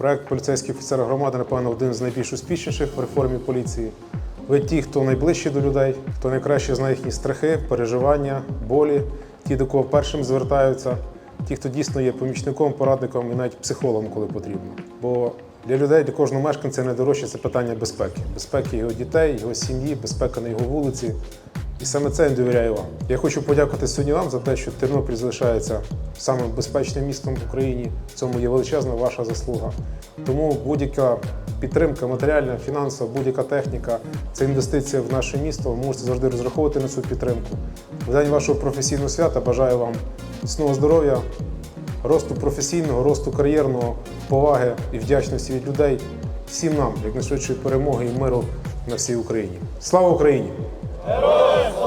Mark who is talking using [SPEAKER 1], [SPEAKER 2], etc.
[SPEAKER 1] Проект поліцейський офіцер громади, напевно, один з найбільш успішніших в реформі поліції. Ви ті, хто найближчі до людей, хто найкраще знає їхні страхи, переживання, болі, ті, до кого першим звертаються, ті, хто дійсно є помічником, порадником і навіть психологом, коли потрібно. Бо для людей, для кожного мешканця найдорожче це питання безпеки. Безпеки його дітей, його сім'ї, безпека на його вулиці. І саме це він довіряє вам. Я хочу подякувати сьогодні вам за те, що Тернопіль залишається самим безпечним містом в Україні. В цьому є величезна ваша заслуга. Тому будь-яка підтримка, матеріальна, фінансова, будь-яка техніка це інвестиція в наше місто. Ви можете завжди розраховувати на цю підтримку. В день вашого професійного свята бажаю вам міцного здоров'я, росту професійного, росту кар'єрного, поваги і вдячності від людей. Всім нам, як найшвидшої перемоги і миру на всій Україні. Слава Україні!
[SPEAKER 2] Heróis!